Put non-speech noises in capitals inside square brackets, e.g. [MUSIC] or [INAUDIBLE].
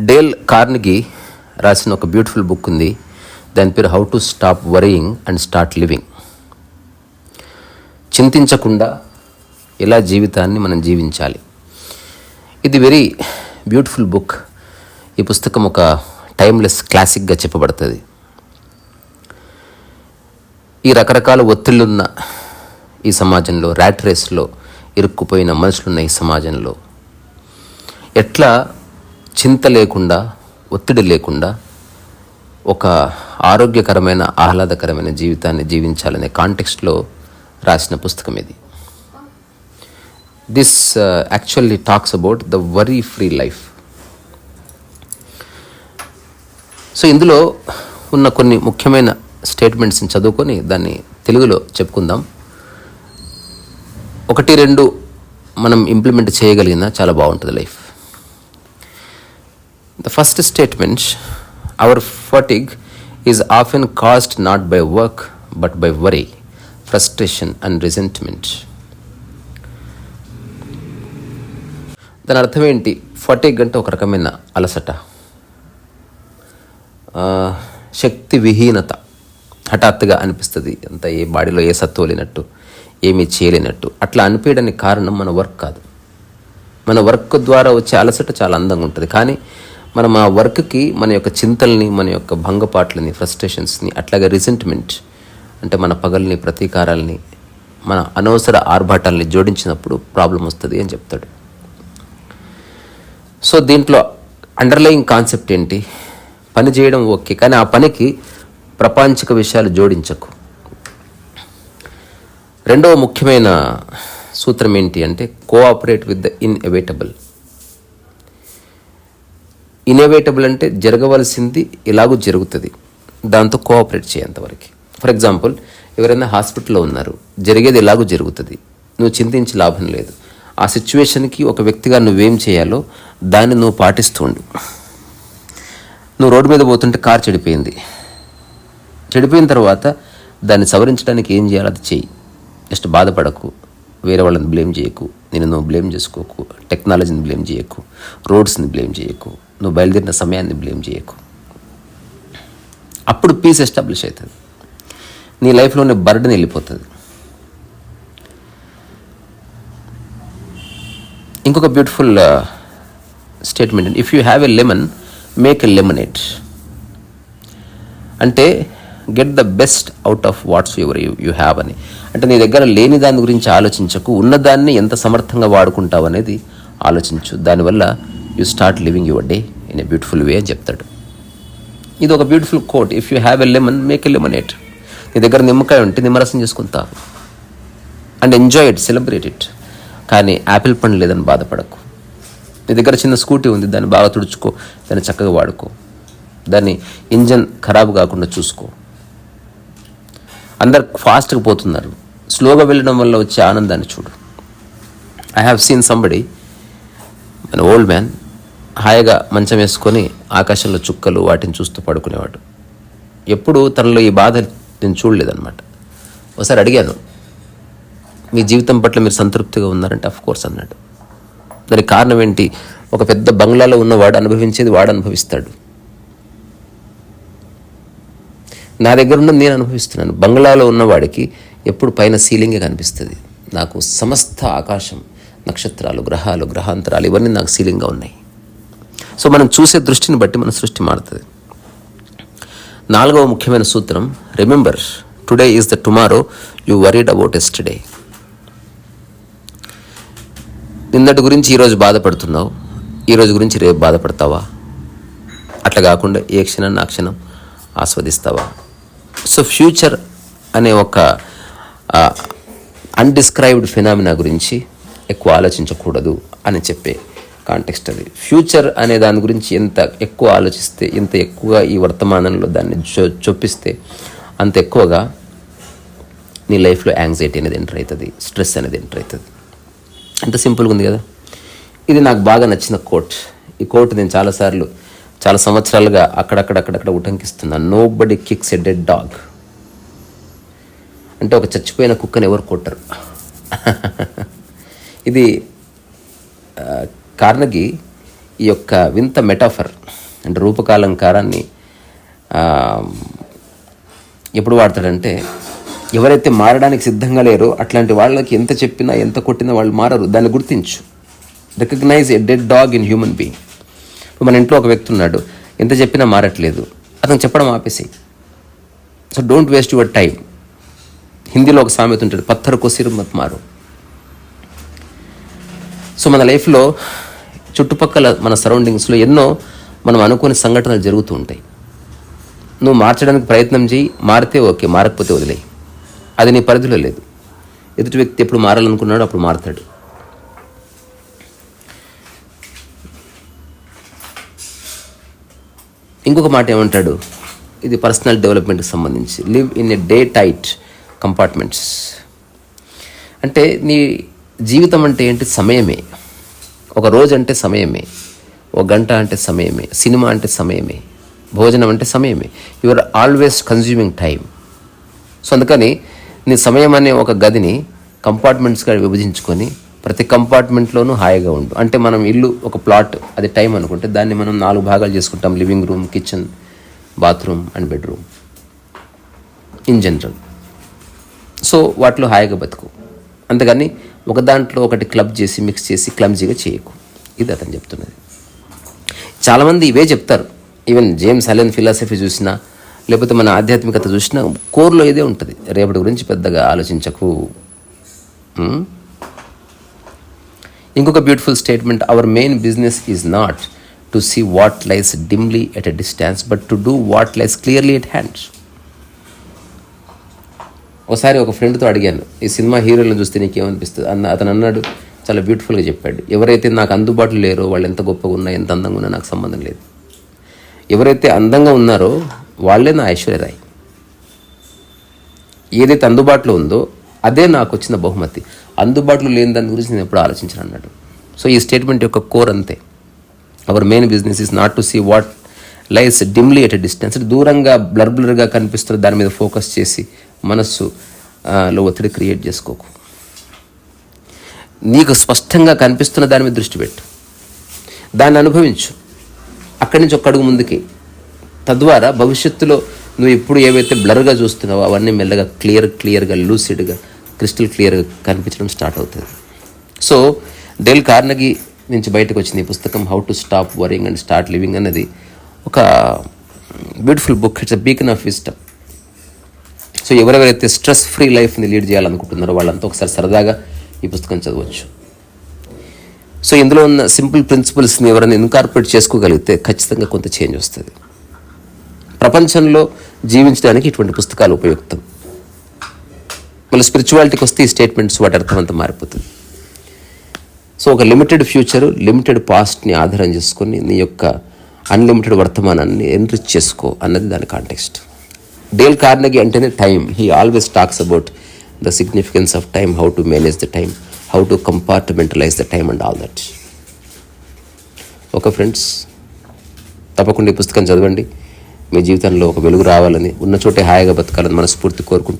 Dale కార్నిగి రాసిన ఒక beautiful book ఉంది. దాని పేరు how to stop worrying and start living. చింతించకుండా ఎలా జీవితాన్ని మనం జీవించాలి. ఇది వెరీ బ్యూటిఫుల్ బుక్. ఈ పుస్తకం ఒక టైమ్లెస్ క్లాసిక్గా చెప్పబడుతుంది. ఈ రకరకాల ఒత్తిళ్ళున్న ఈ సమాజంలో ర్యాట్ రేస్లో ఇరుక్కుపోయిన మనుషులున్న ఈ సమాజంలో ఎట్లా చింత లేకుండా ఒత్తిడి లేకుండా ఒక ఆరోగ్యకరమైన ఆహ్లాదకరమైన జీవితాన్ని జీవించాలనే కాంటెక్స్ట్లో రాసిన పుస్తకం ఇది. This actually talks about the worry free life so ఇందులో ఉన్న కొన్ని ముఖ్యమైన స్టేట్మెంట్స్ని చదువుకొని దాన్ని తెలుగులో చెప్పుకుందాం. ఒకటి రెండు మనం ఇంప్లిమెంట్ చేయగలిగిన చాలా బాగుంటుంది life the first statement our fatigue is often caused not by work but by worry frustration and resentment దాని అర్థం ఏంటి? ఫటిగ్ అంటే ఒక రకమైన అలసట. శక్తి విహీనత. హఠాత్తుగా అనిపిస్తుంది. అంత ఏ బాడీలో ఏ సత్తువ లేనట్టు ఏమీ చేయలేనట్టు. అట్లా అనిపించడానికి కారణం మన వర్క్ కాదు. మన వర్క్ ద్వారా వచ్చే అలసట చాలా అందంగా ఉంటుంది. కానీ మనం ఆ వర్క్కి మన యొక్క చింతల్ని మన యొక్క భంగపాట్లని ఫ్రస్ట్రేషన్స్ని అట్లాగే రిజెంట్మెంట్ అంటే మన పగల్ని ప్రతీకారాల్ని మన అనవసర ఆర్భాటాల్ని జోడించినప్పుడు ప్రాబ్లం వస్తుంది అని చెప్తాడు. సో దీంట్లో అండర్లయింగ్ కాన్సెప్ట్ ఏంటి? పని చేయడం ఓకే కానీ ఆ పనికి ప్రపంచిక విషయాలు జోడించకు. రెండవ ముఖ్యమైన సూత్రం ఏంటి అంటే cooperate with the inevitable inevitable అంటే జరగవలసింది ఎలాగూ జరుగుతుంది. దాంతో కోఆపరేట్ చేయంతవరకు ఫర్ ఎగ్జాంపుల్ ఎవరైనా హాస్పిటల్లో ఉన్నారు జరిగేది ఎలాగో జరుగుతుంది. నువ్వు చింతించి లాభం లేదు. ఆ సిచ్యువేషన్కి ఒక వ్యక్తిగా నువ్వేం చేయాలో దాన్ని నువ్వు పాటిస్తూ ఉండు. నువ్వు రోడ్డు మీద పోతుంటే కార్ చెడిపోయింది. చెడిపోయిన తర్వాత దాన్ని సవరించడానికి ఏం చేయాలో అది చెయ్యి. జస్ట్ బాధపడకు. వేరే వాళ్ళని బ్లేమ్ చేయకు. నేను నువ్వు బ్లేమ్ చేసుకోకు. టెక్నాలజీని బ్లేమ్ చేయకు. రోడ్స్ని బ్లేమ్ చేయకు. నువ్వు బయలుదేరిన సమయాన్ని బ్లేమ్ చేయకు. అప్పుడు పీస్ ఎస్టాబ్లిష్ అవుతుంది. నీ లైఫ్లోనే బర్డన్ వెళ్ళిపోతుంది. ఇంకొక beautiful statement if you have a lemon make a lemonade అంటే get the best out of what's your you you have అని. అంటే నీ దగ్గర లేని దాని గురించి ఆలోచించకు. ఉన్నదాన్ని ఎంత సమర్థంగా వాడుకుంటావు అనేది ఆలోచించు. దానివల్ల you start living your day in a beautiful way అని చెప్తాడు. ఇది ఒక beautiful quote if you have a lemon make a lemonade నీ దగ్గర నిమ్మకాయ ఉంటే నిమ్మరసం చేసుకుంటావు and enjoy it celebrate it కానీ యాపిల్ పండు లేదని బాధపడకు. నీ దగ్గర చిన్న స్కూటీ ఉంది దాన్ని బాగా తుడుచుకో దాన్ని చక్కగా వాడుకో. దాన్ని ఇంజన్ ఖరాబ్ కాకుండా చూసుకో. అందరు ఫాస్ట్గా పోతున్నారు. స్లోగా వెళ్ళడం వల్ల వచ్చే ఆనందాన్ని చూడు. ఐ హ్యావ్ సీన్ సంబడి మన ఓల్డ్ మ్యాన్ హాయిగా మంచం వేసుకొని ఆకాశంలో చుక్కలు వాటిని చూస్తూ పడుకునేవాడు. ఎప్పుడు తనలో ఈ బాధ నేను చూడలేదన్నమాట. ఒకసారి అడిగాను మీ జీవితం పట్ల మీరు సంతృప్తిగా ఉన్నారంటే అఫ్ కోర్స్ అన్నాడు. దానికి కారణం ఏంటి? ఒక పెద్ద బంగ్లాలో ఉన్నవాడు అనుభవించేది వాడు అనుభవిస్తాడు. నా దగ్గర ఉన్న నేను అనుభవిస్తున్నాను. బంగ్లాలో ఉన్నవాడికి ఎప్పుడు పైన సీలింగే కనిపిస్తుంది. నాకు సమస్త ఆకాశం నక్షత్రాలు గ్రహాలు గ్రహాంతరాలు ఇవన్నీ నాకు సీలింగ్గా ఉన్నాయి. సో మనం చూసే దృష్టిని బట్టి మన సృష్టి మారుతుంది. నాలుగవ ముఖ్యమైన సూత్రం remember today is the tomorrow you worried about yesterday నిన్నటి గురించి ఈరోజు బాధపడుతున్నావు? ఈరోజు గురించి రేపు బాధపడతావా? అట్లా కాకుండా ఏ క్షణం ఆ క్షణం ఆస్వాదిస్తావా? సో ఫ్యూచర్ అనే ఒక అన్డిస్క్రైబ్డ్ ఫినామినా గురించి ఎక్కువ ఆలోచించకూడదు అని చెప్పే కాంటెక్స్ట్ అది. ఫ్యూచర్ అనే దాని గురించి ఎంత ఎక్కువ ఆలోచిస్తే ఎంత ఎక్కువగా ఈ వర్తమానంలో దాన్ని చొ చొప్పిస్తే అంత ఎక్కువగా నీ లైఫ్లో యాంగ్జైటీ అనేది ఎంటర్ అవుతుంది స్ట్రెస్ అనేది ఎంటర్ అవుతుంది ఎంత సింపుల్గా ఉంది కదా? ఇది నాకు బాగా నచ్చిన కోట్ ఈ కోట్ నేను చాలాసార్లు చాలా సంవత్సరాలుగా అక్కడక్కడ అక్కడక్కడ ఉటంకిస్తున్నాను nobody kicks a dead dog అంటే ఒక చచ్చిపోయిన కుక్కని ఎవరు కొట్టరు? [LAUGHS] ఇది కార్నగి ఈ యొక్క వింత మెటాఫర్ అంటే రూపకాలంకారాన్ని ఎప్పుడు వాడతాడంటే ఎవరైతే మారడానికి సిద్ధంగా లేరో అట్లాంటి వాళ్ళకి ఎంత చెప్పినా ఎంత కొట్టినా వాళ్ళు మారరు. దాన్ని గుర్తించు. Recognise a dead dog in human being ఇప్పుడు మన ఇంట్లో ఒక వ్యక్తి ఉన్నాడు. ఎంత చెప్పినా మారట్లేదు. అతను చెప్పడం ఆపేసి so don't waste your time హిందీలో ఒక సామెత ఉంటుంది పత్తర్ కొసిరు మత్ మారు. సో మన లైఫ్లో చుట్టుపక్కల మన సరౌండింగ్స్లో ఎన్నో మనం అనుకోని సంఘటనలు జరుగుతూ ఉంటాయి. నువ్వు మార్చడానికి ప్రయత్నం చేయి మారితే ఓకే మారకపోతే వదిలేయి. అది నీ పరిధిలో లేదు. ఎదుటి వ్యక్తి ఎప్పుడు మారాలనుకున్నాడో అప్పుడు మారతాడు. ఇంకొక మాట ఏమంటాడు? ఇది పర్సనల్ డెవలప్మెంట్కి సంబంధించి. Live in a day tight compartments. అంటే నీ జీవితం అంటే ఏంటి? సమయమే. ఒక రోజు అంటే సమయమే ఒక గంట అంటే సమయమే సినిమా అంటే సమయమే భోజనం అంటే సమయమే. Your always consuming time so అందుకని నీ సమయం అనే ఒక గదిని కంపార్ట్మెంట్స్గా విభజించుకొని ప్రతి కంపార్ట్మెంట్లోనూ హాయిగా ఉండు. అంటే మనం ఇల్లు ఒక ప్లాట్ అది టైం అనుకుంటే దాన్ని మనం నాలుగు భాగాలు చేసుకుంటాం. Living room kitchen bathroom and bedroom in general so వాటిలో హాయిగా బతుకు. అంతేగాని ఒక దాంట్లో ఒకటి క్లబ్ చేసి మిక్స్ చేసి క్లమ్జీగా చేయకు. ఇది అతను చెప్తున్నది. చాలామంది ఇవే చెప్తారు. ఈవెన్ జేమ్స్ అలెన్ ఫిలాసఫీ చూసినా లేకపోతే మన ఆధ్యాత్మికత చూసినా కోర్లో ఇదే ఉంటుంది. రేపటి గురించి పెద్దగా ఆలోచించకు. Hmm? ఇంకొక beautiful statement our main business is not to see what lies dimly at a distance but to do what lies clearly at hands ఒకసారి ఒక ఫ్రెండ్తో అడిగాను ఈ సినిమా హీరోలను చూస్తే నీకేమనిపిస్తుంది? అన్న అతను అన్నాడు చాలా బ్యూటిఫుల్గా చెప్పాడు ఎవరైతే నాకు అందుబాటులో లేరో వాళ్ళు ఎంత గొప్పగా ఉన్నా ఎంత అందంగా ఉన్నా నాకు సంబంధం లేదు. ఎవరైతే అందంగా ఉన్నారో వాళ్ళే నా ఐశ్వర్యరాయ్. ఏదైతే అందుబాటులో ఉందో అదే నాకు వచ్చిన బహుమతి. అందుబాటులో లేని దాని గురించి నేను ఎప్పుడు ఆలోచించను అన్నాడు. సో ఈ స్టేట్మెంట్ యొక్క కోర్ అంతే. Our main business is not to see what lies dimly at a distance దూరంగా బ్లర్ బ్లర్గా కనిపిస్తున్న దాని మీద ఫోకస్ చేసి మనస్సు లో ఒత్తిడి క్రియేట్ చేసుకోకు. నీకు స్పష్టంగా కనిపిస్తున్న దాని మీద దృష్టి పెట్టు. దాన్ని అనుభవించు. అక్కడి నుంచి ఒక్కడుగు ముందుకి. తద్వారా భవిష్యత్తులో నువ్వు ఇప్పుడు ఏవైతే బ్లర్గా చూస్తున్నావో అవన్నీ మెల్లగా క్లియర్ క్లియర్గా లూసిడ్గా క్రిస్టల్ క్లియర్గా కనిపించడం స్టార్ట్ అవుతుంది. సో డెల్ కార్నగి నుంచి బయటకు వచ్చింది ఈ పుస్తకం how to stop worrying and start living అనేది ఒక beautiful book it's a beacon of wisdom so ఎవరెవరైతే స్ట్రెస్ ఫ్రీ లైఫ్ని లీడ్ చేయాలనుకుంటున్నారో వాళ్ళంతా ఒకసారి సరదాగా ఈ పుస్తకం చదవచ్చు. సో ఇందులో ఉన్న సింపుల్ ప్రిన్సిపల్స్ని ఎవరైనా ఇన్కార్పొరేట్ చేసుకోగలిగితే ఖచ్చితంగా కొంత చేంజ్ వస్తుంది. ప్రపంచంలో జీవించడానికి ఇటువంటి పుస్తకాలు ఉపయుక్తం. మళ్ళీ స్పిరిచువాలిటీకి వస్తే ఈ స్టేట్మెంట్స్ వాటి అర్థం అంతా మారిపోతుంది. సో ఒక లిమిటెడ్ ఫ్యూచర్ లిమిటెడ్ పాస్ట్ని ఆధారం చేసుకొని నీ యొక్క అన్లిమిటెడ్ వర్తమానాన్ని ఎన్రిచ్ చేసుకో అన్నది దాని కాంటెక్స్ట్ డేల్ కార్నగి అంటేనే time he always talks about the significance of time how to manage the time how to compartmentalise the time and all that okay friends తప్పకుండా ఈ పుస్తకం చదవండి. మీ జీవితంలో ఒక వెలుగు రావాలని ఉన్న చోటే హాయిగా బతకాలని మనస్ఫూర్తి కోరుకుంటూ